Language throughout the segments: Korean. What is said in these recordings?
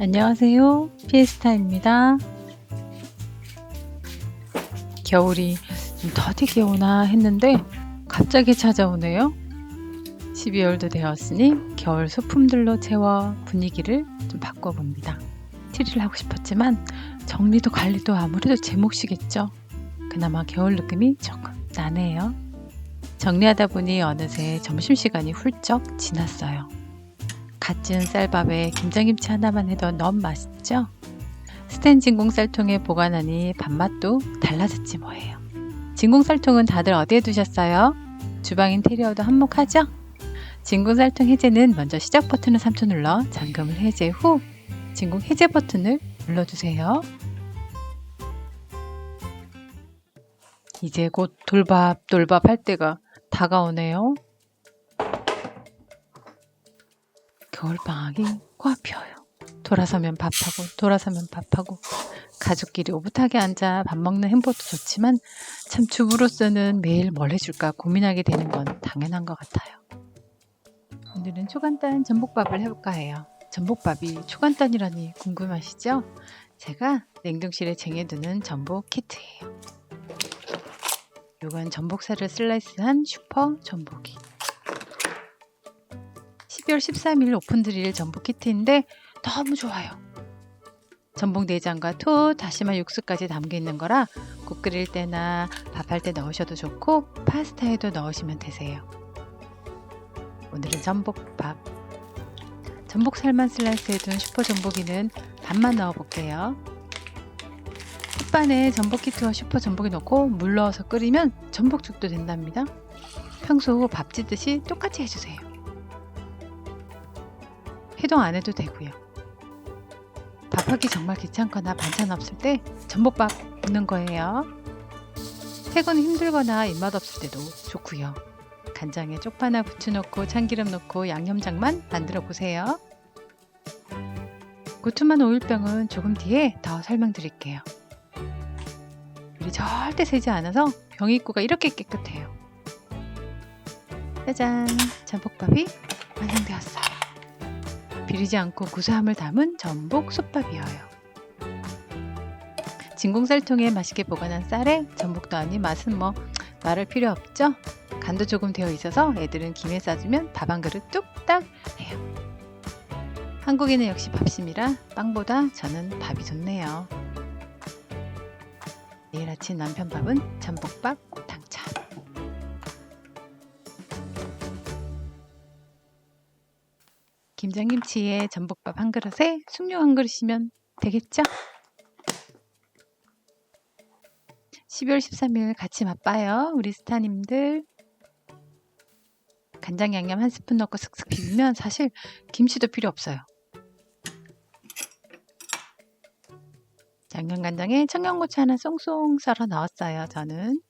안녕하세요. 피에스타입니다. 겨울이 좀 더디게 오나 했는데 갑자기 찾아오네요. 12월도 되었으니 겨울 소품들로 채워 분위기를 좀 바꿔봅니다. 티를 하고 싶었지만 정리도 관리도 아무래도 제 몫이겠죠. 그나마 겨울 느낌이 조금 나네요. 정리하다 보니 어느새 점심시간이 훌쩍 지났어요. 갓 지은 쌀밥에 김장김치 하나만 해도 너무 맛있죠? 스텐 진공 쌀통에 보관하니 밥맛도 달라졌지 뭐예요. 진공 쌀통은 다들 어디에 두셨어요? 주방 인테리어도 한몫하죠? 진공 쌀통 해제는 먼저 시작 버튼을 3초 눌러 잠금을 해제 후 진공 해제 버튼을 눌러주세요. 이제 곧 돌밥 돌밥 할 때가 다가오네요. 겨울방학이 코앞이어요. 돌아서면 밥하고 돌아서면 밥하고 가족끼리 오붓하게 앉아 밥 먹는 행복도 좋지만 참 주부로서는 매일 뭘 해줄까 고민하게 되는 건 당연한 것 같아요. 오늘은 초간단 전복밥을 해볼까 해요. 전복밥이 초간단이라니 궁금하시죠? 제가 냉동실에 쟁여두는 전복 키트예요. 이건 전복살을 슬라이스한 슈퍼 전복이 12월 13일 오픈드릴 전복 키트인데 너무 좋아요. 전복 내장과 토, 다시마 육수까지 담겨 있는 거라 국 끓일 때나 밥할 때 넣으셔도 좋고 파스타에도 넣으시면 되세요. 오늘은 전복밥. 전복 살만 슬라이스해둔 슈퍼 전복이는 반만 넣어 볼게요. 햇반에 전복 키트와 슈퍼 전복이 넣고 물 넣어서 끓이면 전복죽도 된답니다. 평소 밥 짓듯이 똑같이 해주세요. 해동 안 해도 되고요. 밥하기 정말 귀찮거나 반찬 없을 때 전복밥 붓는 거예요. 퇴근 힘들거나 입맛 없을 때도 좋고요. 간장에 쪽파 하나 부쳐놓고 참기름 넣고 양념장만 만들어 보세요. 고투만 오일병은 조금 뒤에 더 설명드릴게요. 물이 절대 새지 않아서 병 입구가 이렇게 깨끗해요. 짜잔! 전복밥이 완성되었어요. 비리지 않고 구수함을 담은 전복 솥밥이어요. 진공쌀통에 맛있게 보관한 쌀에 전복도 아닌 맛은 뭐 말할 필요 없죠? 간도 조금 되어 있어서 애들은 김에 싸주면 밥 한 그릇 뚝딱 해요. 한국인은 역시 밥심이라 빵보다 저는 밥이 좋네요. 내일 아침 남편 밥은 전복밥 김장김치에 전복밥 한 그릇에 숭늉 한 그릇이면 되겠죠? 12월 13일 같이 맛봐요. 우리 스타님들. 간장 양념 한 스푼 넣고 슥슥 비비면 사실 김치도 필요 없어요. 양념 간장에 청양고추 하나 쏭쏭 썰어 넣었어요. 저는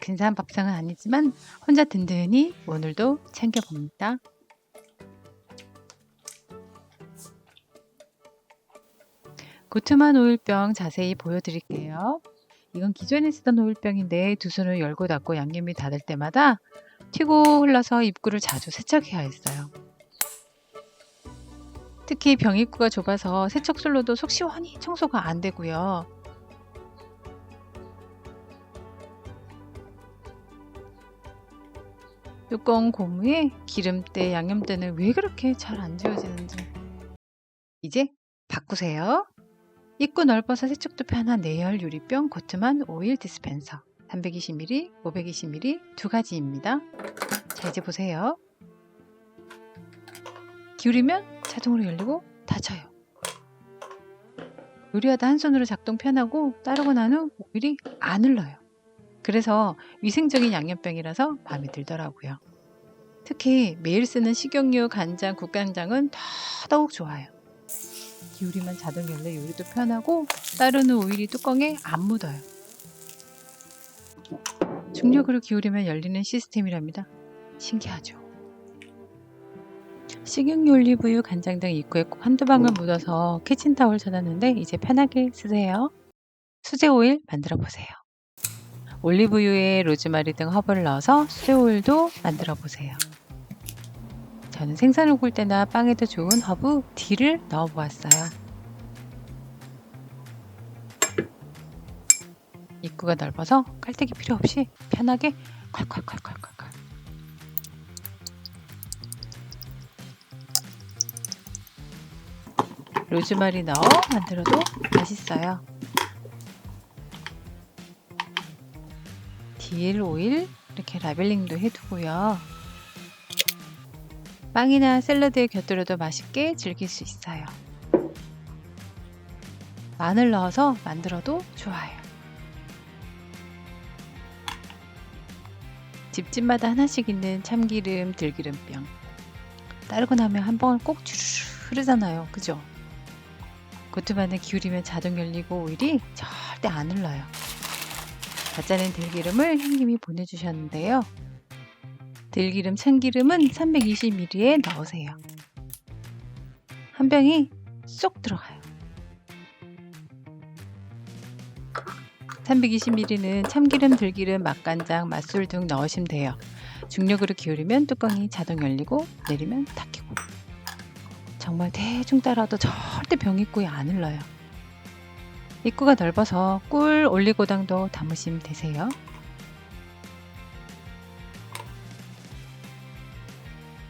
근사한 밥상은 아니지만 혼자 든든히 오늘도 챙겨봅니다. 고투만 오일병 자세히 보여드릴게요. 이건 기존에 쓰던 오일병인데 두 손을 열고 닫고 양념이 닫을 때마다 튀고 흘러서 입구를 자주 세척해야 했어요. 특히 병 입구가 좁아서 세척술로도 속 시원히 청소가 안 되고요. 뚜껑 고무에 기름때, 양념대는 왜 그렇게 잘 안 지워지는지. 이제 바꾸세요. 입구 넓어서 세척도 편한 내열 유리병 고트만 오일 디스펜서 320ml, 520ml 두 가지입니다. 자 이제 보세요. 기울이면 자동으로 열리고 닫혀요. 요리하다 한 손으로 작동 편하고 따르고 난 후 오일이 안 흘러요. 그래서 위생적인 양념병이라서 마음에 들더라고요. 특히 매일 쓰는 식용유, 간장, 국간장은 더더욱 좋아요. 기울이면 자동 열려 요리도 편하고 따르는 오일이 뚜껑에 안 묻어요. 중력으로 기울이면 열리는 시스템이랍니다. 신기하죠? 식용유, 올리브유, 간장 등 입구에 꼭 한두 방울 묻어서 키친타올 찾았는데 이제 편하게 쓰세요. 수제 오일 만들어 보세요. 올리브유에 로즈마리 등 허브를 넣어서 수제 오일도 만들어 보세요. 저는 생선을 구울 때나 빵에도 좋은 허브 딜을 넣어 보았어요. 입구가 넓어서 깔때기 필요 없이 편하게 콸콸콸콸콸콸. 로즈마리 넣어 만들어도 맛있어요. 딜 오일 이렇게 라벨링도 해두고요. 빵이나 샐러드에 곁들여도 맛있게 즐길 수 있어요. 마늘 넣어서 만들어도 좋아요. 집집마다 하나씩 있는 참기름, 들기름병. 따르고 나면 한 방울 꼭 주르르 흐르잖아요. 그죠? 고트반을 기울이면 자동 열리고 오일이 절대 안 흘러요. 가짜는 들기름을 형님이 보내주셨는데요. 들기름, 참기름은 320ml에 넣으세요. 한 병이 쏙 들어가요. 320ml는 참기름, 들기름, 맛간장, 맛술 등 넣으시면 돼요. 중력으로 기울이면 뚜껑이 자동 열리고 내리면 닫히고 정말 대충 따라도 절대 병입구에 안 흘러요. 입구가 넓어서 꿀 올리고당도 담으시면 되세요.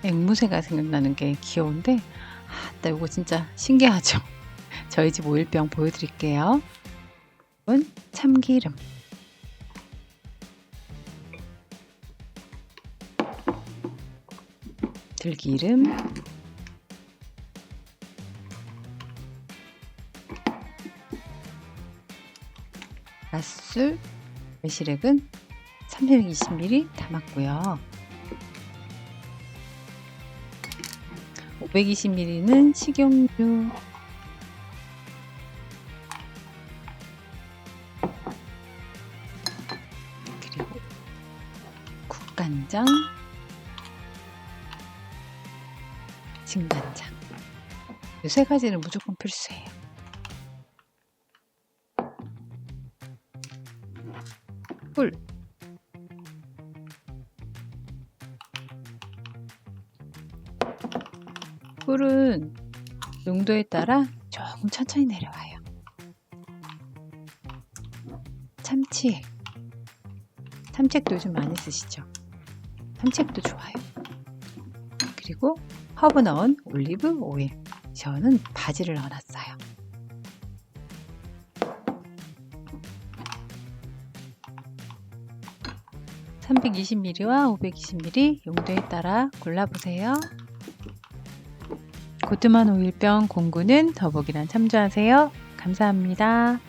앵무새가 생각나는 게 귀여운데 아, 나 이거 진짜 신기하죠? 저희 집 오일병 보여드릴게요. 참기름 들기름 맛술 매실액은 320ml 담았고요. 520ml는 식용유. 그리고 국간장. 진간장. 이 세 가지는 무조건 필수예요. 꿀 꿀은 농도에 따라 조금 천천히 내려와요. 참치액. 참치액도 요즘 많이 쓰시죠? 참치액도 좋아요. 그리고 허브 넣은 올리브 오일. 저는 바지를 넣어놨어요. (320ml와 520ml) 용도에 따라 골라보세요. 고트만 오일병 공구는 더보기란 참조하세요. 감사합니다.